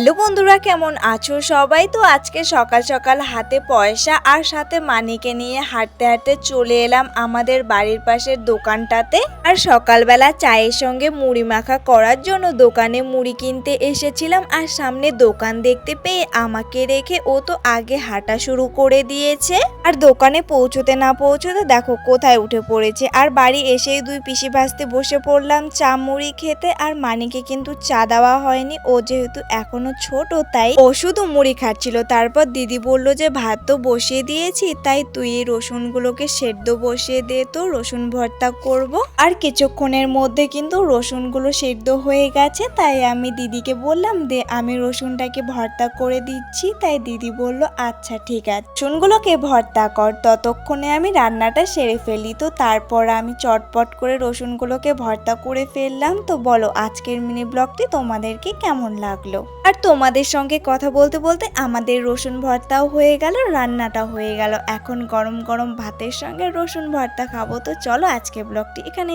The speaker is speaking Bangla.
হ্যালো বন্ধুরা, কেমন আছো সবাই? তো আজকে সকাল সকাল হাতে পয়সা আর সাথে মানিকে নিয়ে হাঁটতে হাঁটতে চলে এলাম আমাদের বাড়ির পাশের দোকানটাতে। আর সকালবেলা চায়ের সঙ্গে মুড়ি মাখা করার জন্য দোকানে মুড়ি কিনতে এসেছিলাম আর সামনে দোকান দেখতে পেয়ে আমাকে রেখে ও তো আগে হাঁটা শুরু করে দিয়েছে। আর দোকানে পৌঁছতে না পৌঁছতে দেখো কোথায় উঠে পড়েছে। আর বাড়ি এসেই দুই পিসি ভাজতে বসে পড়লাম চা মুড়ি খেতে আর মানিকে কিন্তু চা দেওয়া হয়নি। ও যেহেতু এখনও ছোট, তাই ও শুধু মুড়ি খাচ্ছিল। তারপর দিদি বলল যে, ভাত তো বসিয়ে দিয়েছি, তাই তুই এই রসুনগুলোকে সেদ্ধ বসিয়ে দে, তো রসুন ভর্তা করব। আর কিছুক্ষণের মধ্যে কিন্তু রসুনগুলো সেদ্ধ হয়ে গেছে, তাই আমি দিদিকে বললাম, দে, আমি রসুনটাকে ভর্তা করে দিচ্ছি। তাই দিদি বলল আচ্ছা ঠিক আছে। রসুনগুলোকে ভর্তা কর, ততক্ষণে আমি রান্নাটা সেরে ফেলি। তো তারপর আমি চটপট করে রসুনগুলোকে ভর্তা করে ফেললাম। তো বলো, আজকের মিনি ব্লগটি তোমাদেরকে কেমন লাগল? আর তোমাদের সঙ্গে কথা বলতে বলতে আমাদের রসুন ভর্তাও হয়ে গেল রান্নাটা হয়ে গেল। এখন গরম গরম ভাতের সঙ্গে রসুন ভর্তা খাব। তো চলো আজকে ব্লগটি এখানে